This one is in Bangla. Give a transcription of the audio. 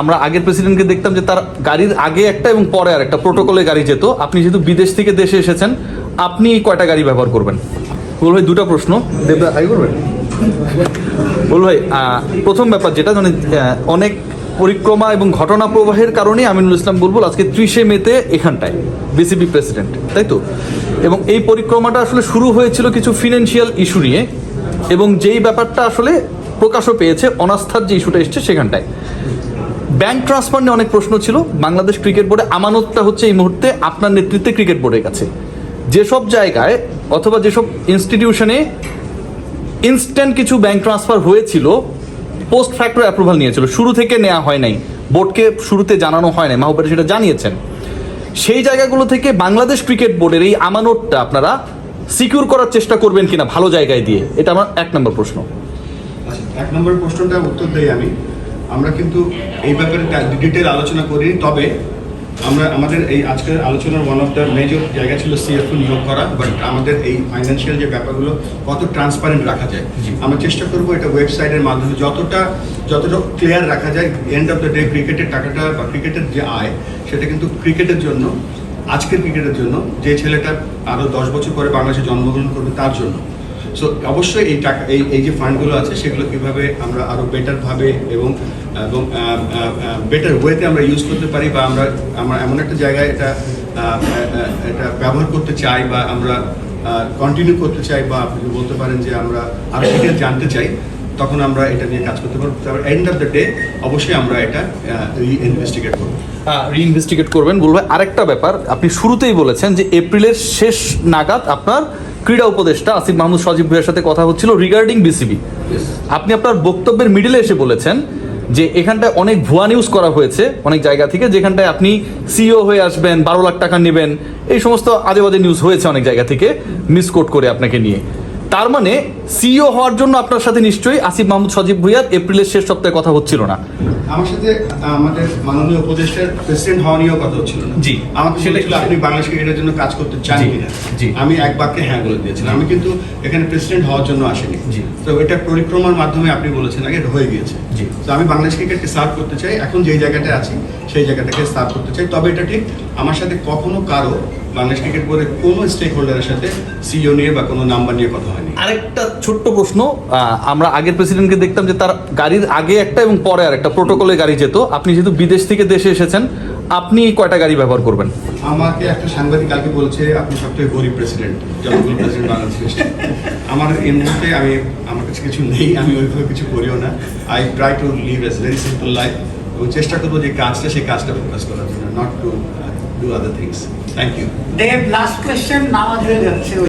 আমরা আগের প্রেসিডেন্টকে দেখতাম যে তার গাড়ির আগে একটা এবং পরে আর একটা প্রোটোকলে গাড়ি যেত। আপনি যেহেতু বিদেশ থেকে দেশে এসেছেন, আপনি কয়টা গাড়ি ব্যবহার করবেন? বল ভাই, দুটো প্রশ্ন। দেবদা আই করবেন বল ভাই প্রথম ব্যাপার যেটা মানে অনেক পরিক্রমা এবং ঘটনা প্রবাহের কারণে আমিনুল ইসলাম বুলবুল আজকে ত্রিশে মেতে এখানটায়, বিসিবি প্রেসিডেন্ট, তাই তো? এবং এই পরিক্রমাটা আসলে শুরু হয়েছিল কিছু ফিনান্সিয়াল ইস্যু নিয়ে, এবং যেই ব্যাপারটা আসলে প্রকাশও পেয়েছে, অনাস্থার যে ইস্যুটা এসছে সেখানটায়। ব্যাংক ট্রান্সফার নিয়ে অনেক প্রশ্ন ছিল, বাংলাদেশ ক্রিকেট বোর্ডে আমানতটা হচ্ছে এই মুহূর্তে আপনার নেতৃত্বে ক্রিকেট বোর্ডের কাছে। যেসব জায়গায় অথবা যেসব ইনস্টিটিউশনে ইনস্ট্যান্ট কিছু ব্যাংক ট্রান্সফার হয়েছিল পোস্ট ফ্যাক্টর অ্যাপ্রুভাল নিয়েছিল, শুরু থেকে নেওয়া হয় নাই, বোর্ডকে শুরুতে জানানো হয় নাই মাহবুবের সেটা জানিয়েছেন। সেই জায়গাগুলো থেকে বাংলাদেশ ক্রিকেট বোর্ডের এই আমানতটা আপনারা সিকিউর করার চেষ্টা করবেন কিনা ভালো জায়গায় দিয়ে, এটা আমার এক নম্বর প্রশ্ন। আচ্ছা, এক নম্বর প্রশ্নটা উত্তর দেই আমি। আমরা কিন্তু এই ব্যাপারে ডিটেল আলোচনা করি তবে আমরা আমাদের এই আজকের আলোচনার ওয়ান অফ দ্য মেজর জায়গা ছিল সিএফও নিয়োগ করা বাট আমাদের এই ফাইন্যান্সিয়াল যে ব্যাপারগুলো কত ট্রান্সপারেন্ট রাখা যায়। আমরা চেষ্টা করব এটা ওয়েবসাইটের মাধ্যমে যতটা যতটা ক্লিয়ার রাখা যায় এন্ড অফ দ্য ডে ক্রিকেটের টাকাটা বা ক্রিকেটের যে আয় সেটা কিন্তু ক্রিকেটের জন্য আজকের ক্রিকেটের জন্য যে ছেলেটা আরও দশ বছর পরে বাংলাদেশে জন্মগ্রহণ করবে তার জন্য। সো অবশ্যই এই টাকা এই এই যে ফান্ডগুলো আছে, সেগুলো কীভাবে আমরা আরও বেটার ভাবে এবং এবং বেটার ওয়েতে আমরা ইউজ করতে পারি বা আমরা আমরা এমন একটা জায়গায় এটা এটা ব্যবহার করতে চাই বা আমরা কন্টিনিউ করতে চাই বা আপনি বলতে পারেন যে আমরা আরও ডিটেল জানতে চাই, তখন আমরা এটা নিয়ে কাজ করতে পারব। তারপর এন্ড অফ দ্য ডে অবশ্যই আমরা এটা ইনভেস্টিগেট করব। রিইনভেস্টিগেট করবেন। বলবে, আরেকটা ব্যাপার, আপনি শুরুতেই বলেছেন যে এপ্রিলের শেষ নাগাদ আপনার ক্রীড়া উপদেষ্টা আসিফ মাহমুদ সজীব ভাইয়ের সাথে কথা হচ্ছিল রিগার্ডিং বিসিবি আপনি আপনার বক্তব্যের মিডিলে এসে বলেছেন যে এখানটায় অনেক ভুয়া নিউজ করা হয়েছে অনেক জায়গা থেকে যেখানটায় আপনি সিও হয়ে আসবেন বারো লাখ টাকা নেবেন এই সমস্ত আজে বাজে নিউজ হয়েছে অনেক জায়গা থেকে মিসকোট করে আপনাকে নিয়ে। তার মানে সিও হওয়ার জন্য আপনার সাথে নিশ্চয়ই আসিফ মাহমুদ সজীব ভুইয়ার এপ্রিলের শেষ সপ্তাহে কথা হচ্ছিল না। আমার সাথে আমাদের মাননীয় উপদেষ্টার প্রেসিডেন্ট হওয়া নিয়েও কথা হচ্ছিল না। জি। আমাকে সেটা বলেছিল আপনি বাংলাদেশ ক্রিকেটের জন্য কাজ করতে চান কিনা জি। আমি এক বাক্যে হ্যাঁ বলে দিয়েছিলাম। আমি কিন্তু এখানে প্রেসিডেন্ট হওয়ার জন্য আসিনি। জি। তো এটা পরিক্রমার মাধ্যমে আপনি বলেছেন আগে হয়ে গিয়েছে। জি। তো আমি বাংলাদেশ ক্রিকেটকে সার্ভ করতে চাই। এখন যেই জায়গাটায় আছি সেই জায়গাটাকে সার্ভ করতে চাই। তবে এটা ঠিক আমার সাথে কখনো কারও বাংলাদেশ ক্রিকেট বোর্ডের কোনো স্টেক হোল্ডারের সাথে সিইও নিয়ে বা কোনো নাম্বার নিয়ে কথা হয়নি। আরেকটা ছোট্ট প্রশ্ন আমরা আগের প্রেসিডেন্টকে দেখতাম যে তার গাড়ির আগে একটা এবং পরে আর একটা প্রোটোকলে গাড়ি যেত। আপনি যেহেতু বিদেশ থেকে দেশে এসেছেন আপনি কয়টা গাড়ি ব্যবহার করবেন? আমাকে একটা সাংবাদিক কালকে বলছে আপনি সবথেকে গরিব প্রেসিডেন্ট জনগণ প্রেসিডেন্ট বাংলাদেশের আমার এই মুহূর্তে আমি আমার কাছে কিছু নেই আমি ওইভাবে কিছু করিও না। I try to live as very simple life এবং চেষ্টা করব যে কাজটা সেই কাজটা ফোকাস করার জন্য not to do other things thank you Dev last question নামাজ হয়ে যাচ্ছে।